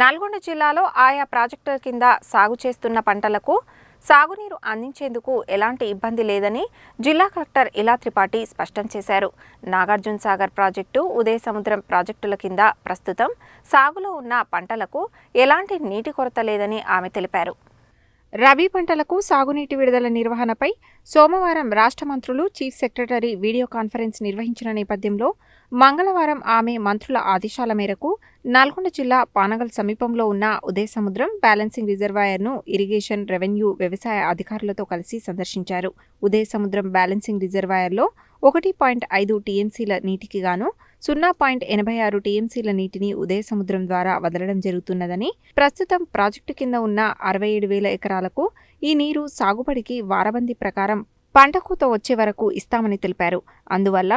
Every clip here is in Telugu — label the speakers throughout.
Speaker 1: నల్గొండ జిల్లాలో ఆయా ప్రాజెక్టుల కింద సాగు చేస్తున్న పంటలకు సాగునీరు అందించేందుకు ఎలాంటి ఇబ్బంది లేదని జిల్లా కలెక్టర్ ఇలా త్రిపాఠి స్పష్టం చేశారు. నాగార్జున సాగర్ ప్రాజెక్టు ఉదయ సముద్రం ప్రాజెక్టుల కింద ప్రస్తుతం సాగులో ఉన్న పంటలకు ఎలాంటి నీటి కొరత లేదని ఆమె తెలిపారు. రబీ పంటలకు సాగునీటి విడుదల నిర్వహణపై సోమవారం రాష్ట్ర మంత్రులు చీఫ్ సెక్రటరీ వీడియో కాన్ఫరెన్స్ నిర్వహించిన నేపథ్యంలో మంగళవారం ఆమె మంత్రుల ఆదేశాల మేరకు నల్గొండ జిల్లా పానగల్ సమీపంలో ఉన్న ఉదయ సముద్రం బ్యాలెన్సింగ్ రిజర్వాయర్ను ఇరిగేషన్ రెవెన్యూ వ్యవసాయ అధికారులతో కలిసి సందర్శించారు. ఉదయ సముద్రం బ్యాలెన్సింగ్ రిజర్వాయర్లో ఒకటి పాయింట్ ఐదు టీఎంసీల నీటికి గాను సున్నా పాయింట్ ఎనభై ఆరు టీఎంసీల నీటిని ఉదయ సముద్రం ద్వారా వదలడం జరుగుతున్నదని ప్రస్తుతం ప్రాజెక్టు కింద ఉన్న అరవై ఏడు వేల ఎకరాలకు ఈ నీరు సాగుబడికి వారబందీ ప్రకారం పంట కోత వచ్చే వరకు ఇస్తామని తెలిపారు. అందువల్ల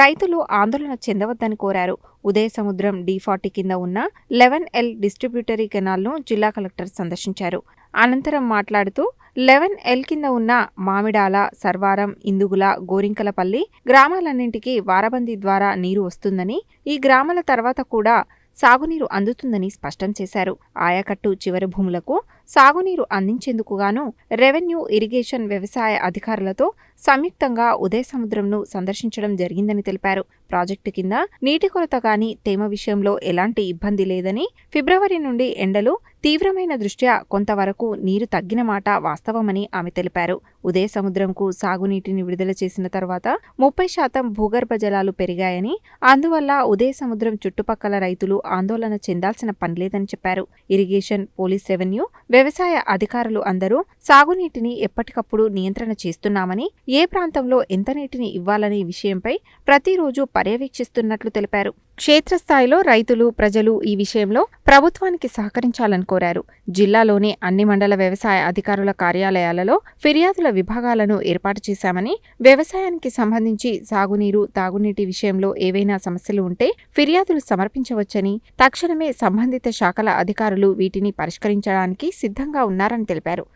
Speaker 1: రైతులు ఆందోళన చెందవద్దని కోరారు. ఉదయ సముద్రం డి ఫార్టీ కింద ఉన్న లెవెన్ ఎల్ డిస్ట్రిబ్యూటరీ కెనాల్ను జిల్లా కలెక్టర్ సందర్శించారు. అనంతరం మాట్లాడుతూ లెవెన్ ఎల్ కింద ఉన్న మామిడాల సర్వారం ఇందుగుల గోరింకలపల్లి గ్రామాలన్నింటికీ వారబందీ ద్వారా నీరు వస్తుందని ఈ గ్రామాల తర్వాత కూడా సాగునీరు అందుతుందని స్పష్టం చేశారు. ఆయకట్టు చివరి భూములకు సాగునీరు అందించేందుకుగాను రెవెన్యూ ఇరిగేషన్ వ్యవసాయ అధికారులతో సంయుక్తంగా ఉదయ సముద్రంను సందర్శించడం జరిగిందని తెలిపారు. ప్రాజెక్టు కింద నీటి కొరత గాని తేమ విషయంలో ఎలాంటి ఇబ్బంది లేదని ఫిబ్రవరి నుండి ఎండలు తీవ్రమైన దృష్ట్యా కొంతవరకు నీరు తగ్గిన మాట వాస్తవమని ఆమె తెలిపారు. ఉదయ సముద్రంకు సాగునీటిని విడుదల చేసిన తర్వాత ముప్పై శాతం భూగర్భ జలాలు పెరిగాయని అందువల్ల ఉదయ సముద్రం చుట్టుపక్కల రైతులు ఆందోళన చెందాల్సిన పనిలేదని చెప్పారు. ఇరిగేషన్ పోలీస్ రెవెన్యూ వ్యవసాయ అధికారులు అందరూ సాగునీటిని ఎప్పటికప్పుడు నియంత్రణ చేస్తున్నామని ఏ ప్రాంతంలో ఎంత నీటిని ఇవ్వాలనే విషయంపై ప్రతిరోజు పర్యవేక్షిస్తున్నట్లు తెలిపారు. క్షేత్రస్థాయిలో రైతులు ప్రజలు ఈ విషయంలో ప్రభుత్వానికి సహకరించాలని కోరారు. జిల్లాలోని అన్ని మండల వ్యవసాయ అధికారుల కార్యాలయాలలో ఫిర్యాదుల విభాగాలను ఏర్పాటు చేశామని వ్యవసాయానికి సంబంధించి సాగునీరు తాగునీటి విషయంలో ఏవైనా సమస్యలు ఉంటే ఫిర్యాదులు సమర్పించవచ్చని తక్షణమే సంబంధిత శాఖల అధికారులు వీటిని పరిష్కరించడానికి సిద్ధంగా ఉన్నారని తెలిపారు.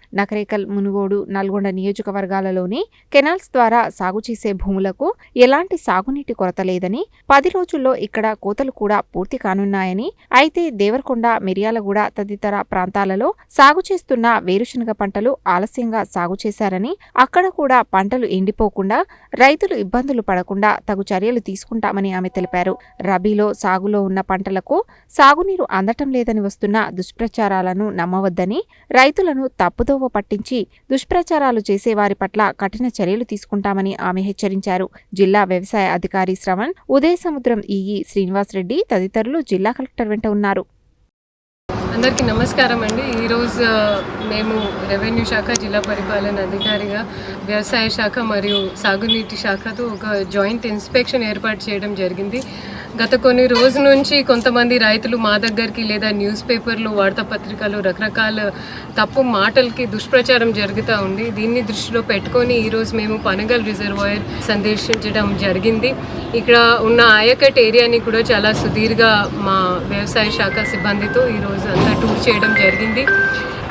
Speaker 1: నకరేకల్ మునుగోడు నల్గొండ నియోజకవర్గాలలోని కెనాల్స్ ద్వారా సాగు చేసే భూములకు ఎలాంటి సాగునీటి కొరత లేదని పది రోజుల్లో ఇక్కడ కోతలు కూడా పూర్తి కానున్నాయని అయితే దేవరకొండ మిర్యాలగూడ తదితర ప్రాంతాలలో సాగు చేస్తున్న వేరుశనగ పంటలు ఆలస్యంగా సాగు చేశారని అక్కడ కూడా పంటలు ఎండిపోకుండా రైతులు ఇబ్బందులు పడకుండా తగు చర్యలు తీసుకుంటామని ఆమె తెలిపారు. రబీలో సాగులో ఉన్న పంటలకు సాగునీరు అందటం లేదని వస్తున్న దుష్ప్రచారాలను నమ్మవద్దని రైతులను తప్పుదోవ పట్టించి దుష్ప్రచారాలు చేసేవారి పట్ల కఠిన చర్యలు తీసుకుంటామని ఆమె హెచ్చరించారు. జిల్లా వ్యవసాయ అధికారి శ్రవణ్ ఉదయ సముద్రం ఈఈ శ్రీనివాసరెడ్డి తదితరులు జిల్లా కలెక్టర్ వెంట ఉన్నారు.
Speaker 2: అందరికీ నమస్కారం అండి. ఈరోజు మేము రెవెన్యూ శాఖ జిల్లా పరిపాలన అధికారిగా వ్యవసాయ శాఖ మరియు సాగునీటి శాఖతో ఒక జాయింట్ ఇన్స్పెక్షన్ ఏర్పాటు చేయడం జరిగింది. గత కొన్ని రోజుల నుంచి కొంతమంది రైతులు మా దగ్గరికి లేదా న్యూస్ పేపర్లు వార్తాపత్రికలు రకరకాల తప్పు మాటలకి దుష్ప్రచారం జరుగుతూ ఉంది. దీన్ని దృష్టిలో పెట్టుకొని ఈరోజు మేము పనగల్ రిజర్వాయర్ సందర్శించడం జరిగింది. ఇక్కడ ఉన్న ఆయకట్ ఏరియాని కూడా చాలా సుదీర్ఘ మా వ్యవసాయ శాఖ సిబ్బందితో ఈరోజు అంతా టూర్ చేయడం జరిగింది.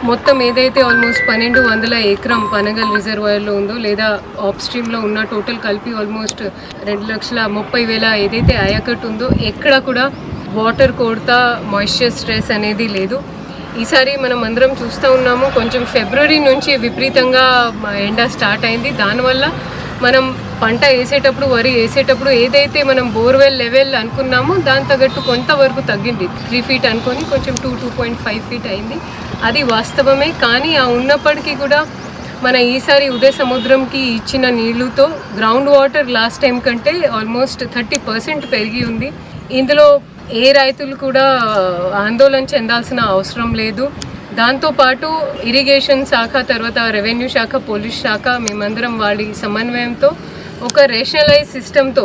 Speaker 2: మొత్తం ఏదైతే ఆల్మోస్ట్ పన్నెండు వందల ఎకరం పనగల్ రిజర్వాయర్లో ఉందో లేదా ఆప్ స్ట్రీమ్లో ఉన్న టోటల్ కలిపి ఆల్మోస్ట్ రెండు లక్షల ముప్పై వేల ఏదైతే ఆయకట్టు ఉందో ఎక్కడ కూడా వాటర్ కొరత మాయిశ్చర్ స్ట్రెస్ అనేది లేదు. ఈసారి మనం అందరం చూస్తూ ఉన్నాము కొంచెం ఫిబ్రవరి నుంచి విపరీతంగా ఎండ స్టార్ట్ అయింది. దానివల్ల మనం పంట వేసేటప్పుడు వరి వేసేటప్పుడు ఏదైతే మనం బోర్వెల్ లెవెల్ అనుకున్నామో దాని తగ్గట్టు కొంతవరకు తగ్గింది. త్రీ ఫీట్ అనుకొని కొంచెం two two point five feet అయింది. అది వాస్తవమే కానీ ఆ ఉన్నప్పటికీ కూడా మన ఈసారి ఉదయ సముద్రంకి ఇచ్చిన నీళ్ళుతో గ్రౌండ్ వాటర్ లాస్ట్ టైం కంటే ఆల్మోస్ట్ థర్టీ పర్సెంట్ పెరిగి ఉంది. ఇందులో ఏ రైతులు కూడా ఆందోళన చెందాల్సిన అవసరం లేదు. దాంతోపాటు ఇరిగేషన్ శాఖ తర్వాత రెవెన్యూ శాఖ పోలీస్ శాఖ మేమందరం వాళ్ళ సమన్వయంతో ఒక రేషనలైజ్ సిస్టంతో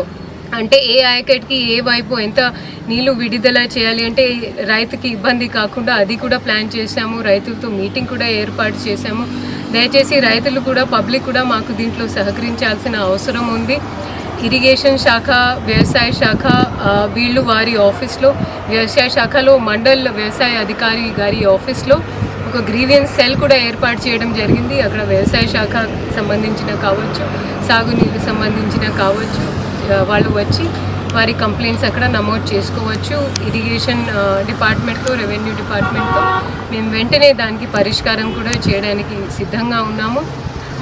Speaker 2: అంటే ఏ ఆయకట్కి ఏ వైపు ఎంత నీళ్ళు విడుదల చేయాలి అంటే రైతుకి ఇబ్బంది కాకుండా అది కూడా ప్లాన్ చేశాము రైతులతో మీటింగ్ కూడా ఏర్పాటు చేశాము. దయచేసి రైతులు కూడా పబ్లిక్ కూడా మాకు దీంట్లో సహకరించాల్సిన అవసరం ఉంది. ఇరిగేషన్ శాఖ వ్యవసాయ శాఖ వీళ్ళు వారి ఆఫీస్లో వ్యవసాయ శాఖలో మండల్ వ్యవసాయ అధికారి గారి ఆఫీస్లో ఒక గ్రీవియన్స్ సెల్ కూడా ఏర్పాటు చేయడం జరిగింది. అక్కడ వ్యవసాయ శాఖ సంబంధించిన కావచ్చు సాగునీరు సంబంధించిన కావచ్చు వాళ్ళు వచ్చి వారి కంప్లైంట్స్ అక్కడ నమోదు చేసుకోవచ్చు. ఇరిగేషన్ డిపార్ట్మెంట్తో రెవెన్యూ డిపార్ట్మెంట్తో మేము వెంటనే దానికి పరిష్కారం కూడా చేయడానికి సిద్ధంగా ఉన్నాము.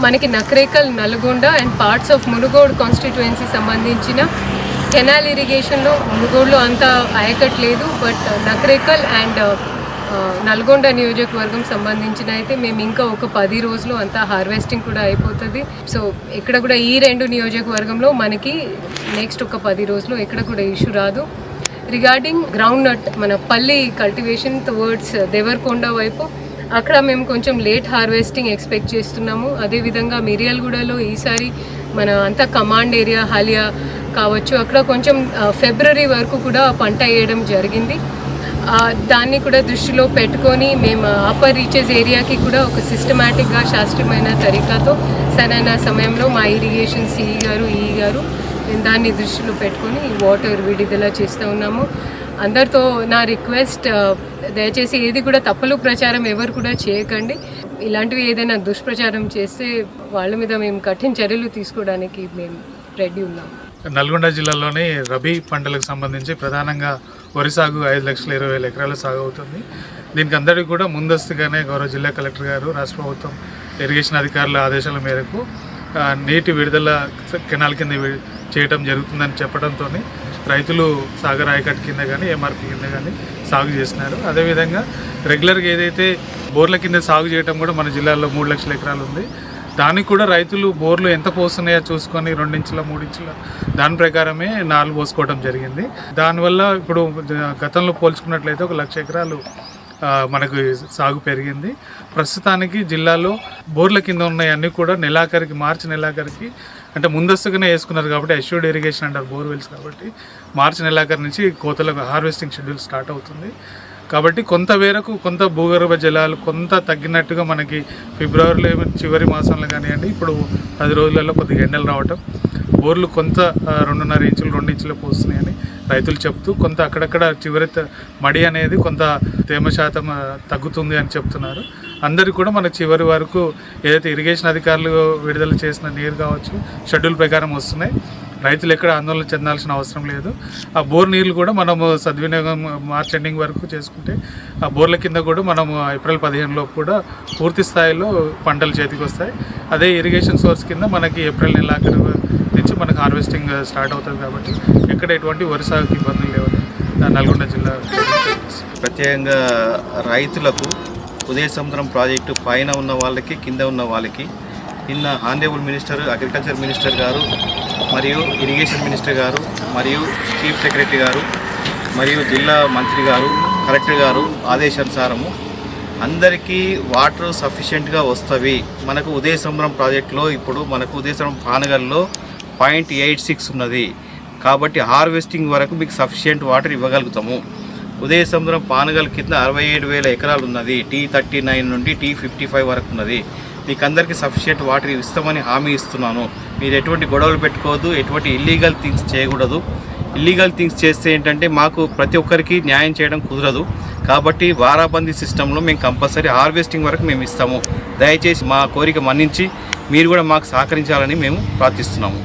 Speaker 2: మనకి Nakrekal Nalgonda and parts of Munugode constituency సంబంధించిన కెనాల్ ఇరిగేషన్లో మునుగోడులో అంత ఆయకట్లేదు. బట్ నకరేకల్ అండ్ నల్గొండ నియోజకవర్గం సంబంధించిన అయితే మేము ఇంకా ఒక పది రోజులు అంతా హార్వెస్టింగ్ కూడా అయిపోతుంది. సో ఇక్కడ కూడా ఈ రెండు నియోజకవర్గంలో మనకి నెక్స్ట్ ఒక పది రోజులు ఇక్కడ కూడా ఇష్యూ రాదు. రిగార్డింగ్ గ్రౌండ్ నట్ మన పల్లి కల్టివేషన్ టువర్డ్స్ దేవరకొండ వైపు అక్కడ మేము కొంచెం లేట్ హార్వెస్టింగ్ ఎక్స్పెక్ట్ చేస్తున్నాము. అదేవిధంగా మిరియాలగూడలో ఈసారి మన అంతా కమాండ్ ఏరియా హాలియా కావచ్చు. అక్కడ కొంచెం ఫిబ్రవరి వరకు కూడా పంట వేయడం జరిగింది. దాన్ని కూడా దృష్టిలో పెట్టుకొని మేము అప్పర్ రీచెస్ ఏరియాకి కూడా ఒక సిస్టమేటిక్గా శాస్త్రీయమైన తరికాతో సరైన సమయంలో మా ఇరిగేషన్ సిఈ గారు ఈ గారు మేము దాన్ని దృష్టిలో పెట్టుకొని వాటర్ విడుదల చేస్తూ ఉన్నాము. అందరితో నా రిక్వెస్ట్ దయచేసి ఏది కూడా తప్పులు ప్రచారం ఎవరు కూడా చేయకండి. ఇలాంటివి ఏదైనా దుష్ప్రచారం చేస్తే వాళ్ళ మీద మేము కఠిన చర్యలు తీసుకోవడానికి మేము రెడీ ఉన్నాము.
Speaker 3: నల్గొండ జిల్లాలోని రబీ పంటలకు సంబంధించి ప్రధానంగా వరి సాగు ఐదు లక్షల ఇరవై వేల ఎకరాల సాగు అవుతుంది. దీనికి అందరికీ కూడా ముందస్తుగానే గౌరవ జిల్లా కలెక్టర్ గారు రాష్ట్ర ప్రభుత్వం ఇరిగేషన్ అధికారుల ఆదేశాల మేరకు నీటి విడుదల కెనాల్ కింద చేయటం జరుగుతుందని చెప్పడంతో రైతులు సాగర్ ఆయకట్ కింద కానీ ఎంఆర్పి కింద కానీ సాగు చేస్తున్నారు అదేవిధంగా రెగ్యులర్గా ఏదైతే బోర్ల కింద సాగు చేయటం కూడా మన జిల్లాలో మూడు లక్షల ఎకరాలు ఉంది. దానికి కూడా రైతులు బోర్లు ఎంత పోస్తున్నాయో చూసుకొని రెండించుల మూడించుల దాని ప్రకారమే నాలుగు పోసుకోవడం జరిగింది. దానివల్ల ఇప్పుడు గతంలో పోల్చుకున్నట్లయితే ఒక లక్ష ఎకరాలు మనకు సాగు పెరిగింది. ప్రస్తుతానికి జిల్లాలో బోర్ల కింద ఉన్నాయన్నీ కూడా నెలాఖరికి మార్చి నెలాఖరికి అంటే ముందస్తుగానే వేసుకున్నారు కాబట్టి అష్యూర్డ్ ఇరిగేషన్ అంటారు బోర్వెల్స్ కాబట్టి మార్చి నెలాఖరు నుంచి కోతలకు హార్వెస్టింగ్ షెడ్యూల్ స్టార్ట్ అవుతుంది. కాబట్టి కొంత మేరకు కొంత భూగర్భ జలాలు కొంత తగ్గినట్టుగా మనకి ఫిబ్రవరిలో ఏమైనా చివరి మాసంలో కానివ్వండి ఇప్పుడు పది రోజులలో కొద్దిగా ఎండలు రావటం బోర్లు కొంత రెండున్నర ఇంచులు రెండు ఇంచులు పోస్తున్నాయని రైతులు చెప్తూ కొంత అక్కడక్కడ చివరి మడి అనేది కొంత తేమ శాతం తగ్గుతుంది అని చెప్తున్నారు. అందరికీ కూడా మన చివరి వరకు ఏదైతే ఇరిగేషన్ అధికారులు విడుదల చేసిన నీరు కావచ్చు షెడ్యూల్ ప్రకారం వస్తున్నాయి. రైతులు ఎక్కడ ఆందోళన చెందాల్సిన అవసరం లేదు. ఆ బోర్ నీళ్ళు కూడా మనము సద్వినియోగం మార్చ్ ఎండింగ్ వరకు చేసుకుంటే ఆ బోర్ల కింద కూడా మనము ఏప్రిల్ పదిహేను లోపు కూడా పూర్తి స్థాయిలో పంటలు చేతికి వస్తాయి. అదే ఇరిగేషన్ సోర్స్ కింద మనకి ఏప్రిల్ నెలాఖరు నుంచి మనకు హార్వెస్టింగ్ స్టార్ట్ అవుతుంది కాబట్టి ఎక్కడ ఎటువంటి వరి సాగుకి ఇబ్బందులు లేవు. నల్గొండ జిల్లా
Speaker 4: ప్రత్యేకంగా రైతులకు ఉదయ సముద్రం ప్రాజెక్టు పైన ఉన్న వాళ్ళకి కింద ఉన్న వాళ్ళకి నిన్న ఆనరేబుల్ మినిస్టర్ అగ్రికల్చర్ మినిస్టర్ గారు మరియు ఇరిగేషన్ మినిస్టర్ గారు మరియు చీఫ్ సెక్రటరీ గారు మరియు జిల్లా మంత్రి గారు కలెక్టర్ గారు ఆదేశానుసారము అందరికీ వాటర్ సఫిషియెంట్గా వస్తవి. మనకు ఉదయ సముద్రం ప్రాజెక్టులో ఇప్పుడు మనకు ఉదయ సముద్రం పానగల్లో పాయింట్ ఎయిట్ సిక్స్ ఉన్నది. కాబట్టి హార్వెస్టింగ్ వరకు మీకు సఫిషియెంట్ వాటర్ ఇవ్వగలుగుతాము. ఉదయ సముద్రం పానగల్ కింద అరవై ఏడు వేల ఎకరాలు ఉన్నది టీ థర్టీ నైన్ నుండి టీ ఫిఫ్టీ ఫైవ్ వరకు ఉన్నది. మీకు అందరికీ సఫిషియెంట్ వాటర్ ఇస్తామని హామీ ఇస్తున్నాను. మీరు ఎటువంటి గొడవలు పెట్టుకోవద్దు ఎటువంటి ఇల్లీగల్ థింగ్స్ చేయకూడదు. ఇల్లీగల్ థింగ్స్ చేస్తే ఏంటంటే మాకు ప్రతి ఒక్కరికి న్యాయం చేయడం కుదరదు. కాబట్టి వారాబందీ సిస్టంలో మేము కంపల్సరీ హార్వెస్టింగ్ వరకు మేము ఇస్తాము. దయచేసి మా కోరిక మన్నించి మీరు కూడా మాకు సహకరించాలని మేము ప్రార్థిస్తున్నాము.